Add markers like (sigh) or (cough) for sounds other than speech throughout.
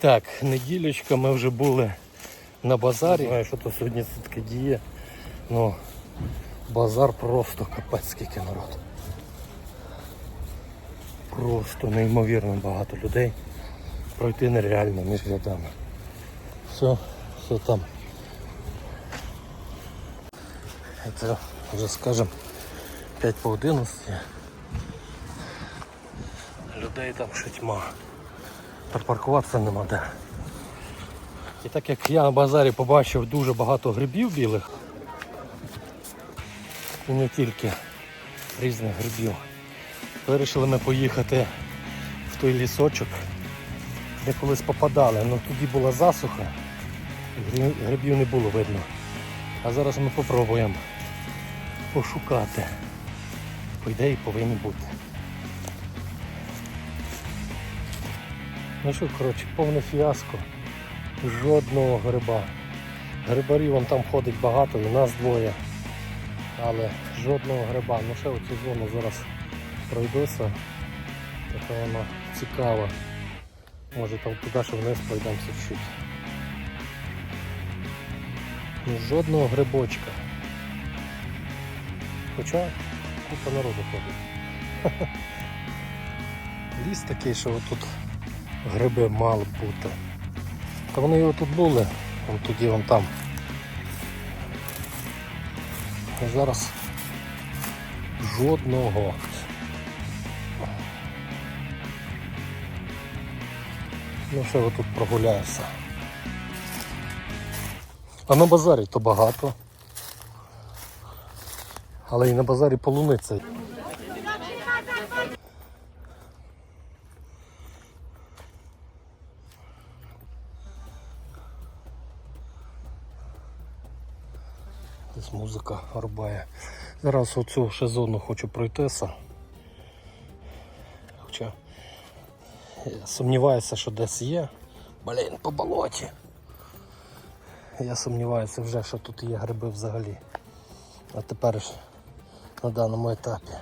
Так, неділечка ми вже були на базарі. Не знаю, що то сьогодні це таке діє. Ну, базар просто капець скільки народу. Просто неймовірно багато людей. Пройти нереально між рядами. Все, все там. Це вже скажем 5 по 11. Людей там ще тьма. Припаркуватися нема де. І так як я на базарі побачив дуже багато грибів білих, і не тільки різних грибів, вирішили ми поїхати в той лісочок, де колись попадали. Ну тоді була засуха, грибів не було видно. А зараз ми попробуємо пошукати. По ідеї повинні бути. Ну що, коротше, повне фіаско. Жодного гриба. Грибарів вон там ходить багато, і нас двоє. Але жодного гриба. Ну ще оцю зону зараз пройдуся. Така вона цікава. Може там туди ще вниз пройдемося чуть. Ну, жодного грибочка. Хоча купа народу ходить. (laughs) Ліс такий, що отут гриби мали бути. Та вони його тут були, вон тоді вон там. А зараз жодного. Ну що ви тут прогуляєшся? А на базарі то багато. Але і на базарі полуниця. Десь музика рубає. Зараз оцю ще зону хочу пройтися. Хоча сумніваюся, що десь є. Блін, по болоті. Я сумніваюся вже, що тут є гриби взагалі. А тепер ж на даному етапі.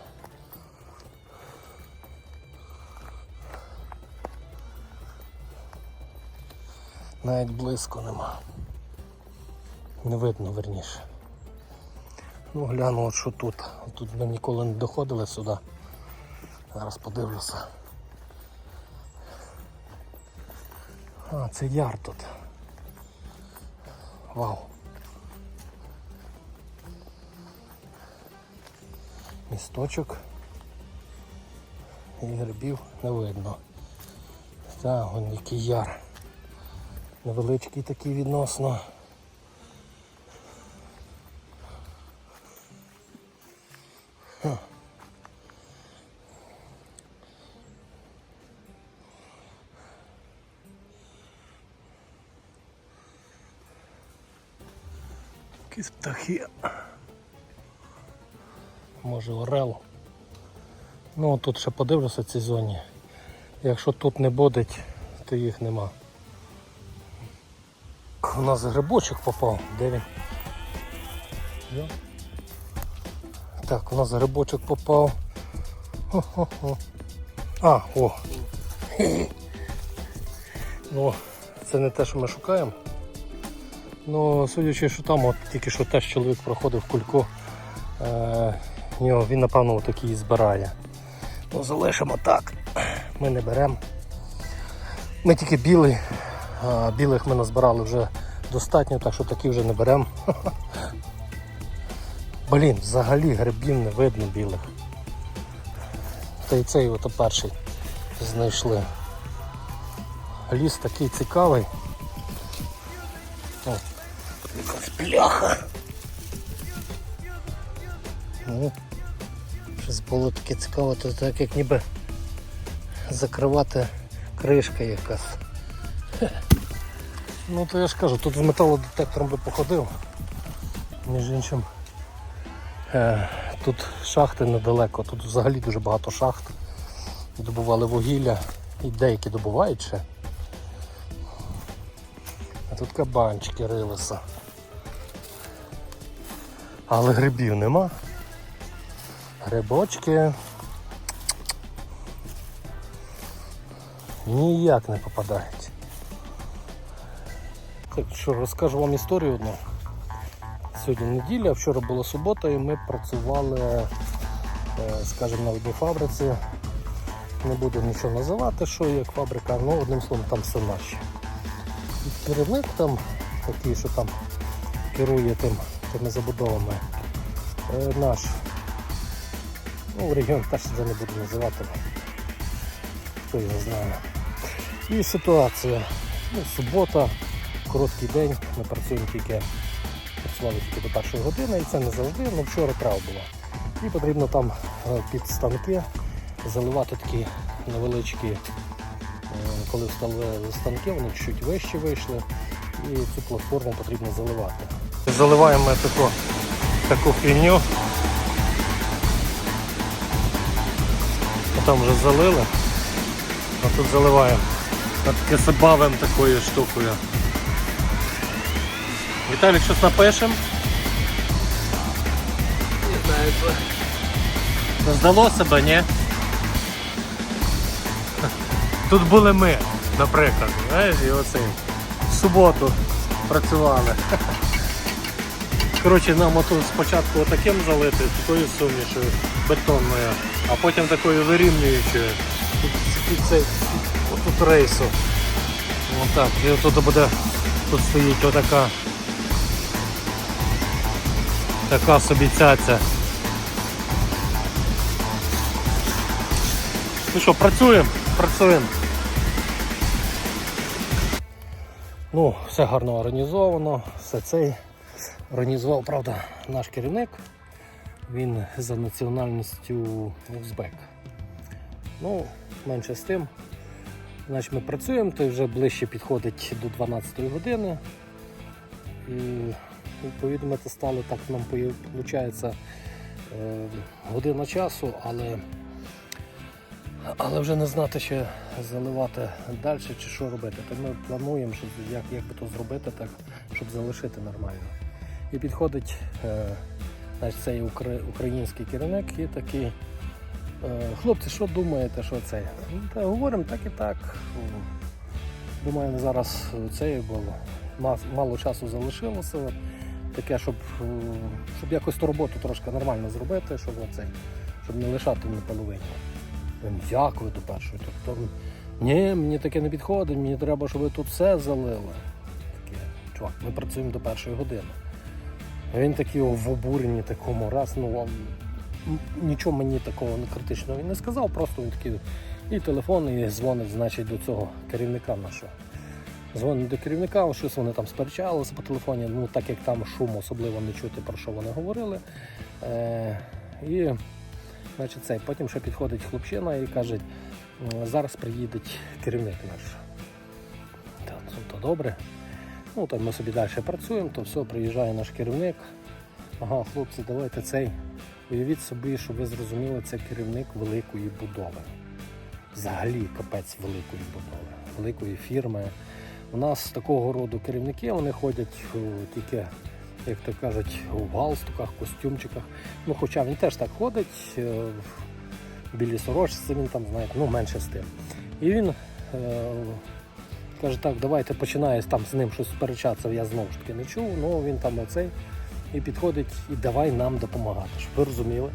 Навіть близько нема. Не видно верніше. Ну гляну от що тут. Тут ми ніколи не доходили сюди. Зараз подивлюся. А, це яр тут. Вау. Місточок. І грибів не видно. Так, який яр. Невеличкий такий відносно. Якісь птахи. Може орел. Ну тут ще подивлюся в цій зоні. Якщо тут не бодить, то їх нема. У нас грибочок попав. Де він? Так, у нас грибочок попав. Хо-хо-хо. А, о. Ну, це не те, що ми шукаємо. Ну, судячи, що там, от тільки що теж чоловік проходив кульку, е, він напевно такий і збирає. Ну, залишимо так. Ми не беремо. Ми тільки білий, а білих ми назбирали вже достатньо, так що такі вже не беремо. (laughs) Блін, взагалі грибів не видно білих. Та й цей ото перший знайшли. Ліс такий цікавий. О, якась. Ну, щось було таке цікаво, то так як ніби закривати кришка якась. (laughs) Ну то я ж кажу, тут з металодетектором би походив. Між іншим. Е, тут шахти недалеко, тут взагалі дуже багато шахт. Добували вугілля і деякі добувають ще. А тут кабанчики рилися. Але грибів нема. Грибочки ніяк не попадають. Що розкажу вам історію одну. Сьогодні неділя, вчора була субота і ми працювали, е, скажімо, на одній фабриці. Не буду нічого називати, що як фабрика, ну одним словом там все наші. Керівник там, такий, що там керує тим, тими забудовами, е, наш. Ну, регіон теж вже не буду називати. Хто його знає. І ситуація. Ну, субота, короткий день, ми працюємо тільки, працювали тільки до першої години, і це не завжди, але вчора треба було. І потрібно там е, під станки заливати такі невеличкі, е, коли вставили станки, вони чуть вище вийшли, і цю платформу потрібно заливати. Заливаємо таку, таку фігню. Там вже залили, а тут заливаємо. Таке забавим такою штукою. Віталік, щось напишемо? Не знаю, що. Здало себе, ні? Тут були ми, наприклад. Знаєш, і оцей в суботу працювали. Коротше, нам отут спочатку таким залити, такою сумішою, бетонною, а потім такою вирівнюючою. Цей, під, отут рейсу. Отак. І отут буде, тут стоїть отака. Така собі цяця. Ну що, працюємо, працюємо. Ну, все гарно організовано, все цей організував, правда, наш керівник. Він за національністю узбек. Ну, менше з тим. Значить, ми працюємо, то вже ближче підходить до 12 години. І відповідно це стали так нам виходить година часу, але але вже не знати ще заливати далі чи що робити. То ми плануємо, як, як би то зробити так, щоб залишити нормально. І підходить е, значить, цей український керівник і такий. е, Хлопці, що думаєте, що це? Ну, Та говоримо так і так. Думаю, зараз це було. Мало часу залишилося. Таке, щоб, е, щоб якось ту роботу трошки нормально зробити, щоб, оцей, щоб не лишати на половині. Ви до першої? Тобто, ні, мені таке не підходить, мені треба, щоб ви тут все залили. Таке, чувак, ми працюємо до першої години. А Він такий в обуренні такому раз, ну нічого мені такого не критичного він не сказав, просто він такий і телефон, і дзвонить, значить, до цього керівника нашого. Дзвонить до керівника, щось вони там сперечалися по телефоні, ну так як там шум особливо не чути, про що вони говорили. Е, і Значить, цей. Потім ще підходить хлопчина і каже, зараз приїде керівник наш. Та, то добре. Ну, то ми собі далі працюємо, то все, приїжджає наш керівник. Ага, хлопці, давайте цей. Уявіть собі, щоб ви зрозуміли, це керівник великої будови. Взагалі капець великої будови, великої фірми. У нас такого роду керівники вони ходять тільки, як то кажуть, в галстуках, костюмчиках. Ну, хоча він теж так ходить, е, в білій сорочці він там, знаєте, ну менше з тим. І він е, каже, так, давайте починає там з ним щось сперечатися, я знову ж таки не чув, ну він там оцей і підходить і давай нам допомагати. Щоб ви розуміли,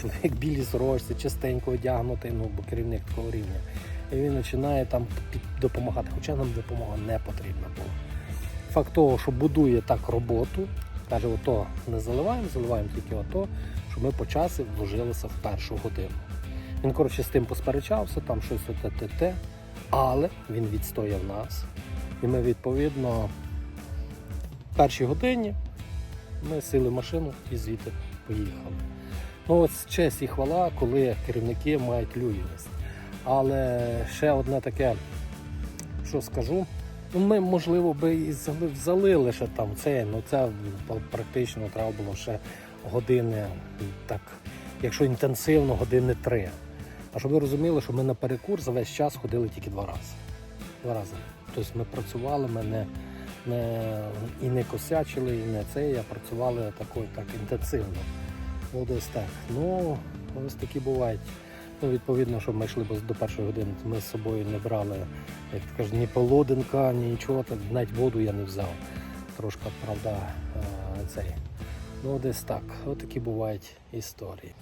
чоловік в білій сорочці, частенько одягнутий, ну, бо керівник такого рівня. І він починає там допомагати, хоча нам допомога не потрібна була. Факт того, що будує так роботу, каже, ото не заливаємо, заливаємо тільки ото, що ми по часу вложилися в першу годину. Він, коротше, з тим посперечався, там щось оте те те, але він відстояв нас. І ми, відповідно, в першій годині ми сіли в машину і звідти поїхали. Ну, ось честь і хвала, коли керівники мають люїність. Але ще одне таке, що скажу, ну, ми, можливо, би і залили ще там це, ну це практично треба було ще години, так, якщо інтенсивно, години три. А щоб ви розуміли, що ми на перекур за весь час ходили тільки два рази. Два рази. Тобто ми працювали, ми не, не, і не косячили, і не це, а працювали тако, так інтенсивно. Ну, десь так. Ну, ось такі бувають Ну, відповідно, щоб ми йшли до першої години, ми з собою не брали, як кажуть, ні полуденка, ні нічого, навіть воду я не взяв. Трошки, правда, е, цей. Ну, десь так. От такі бувають історії.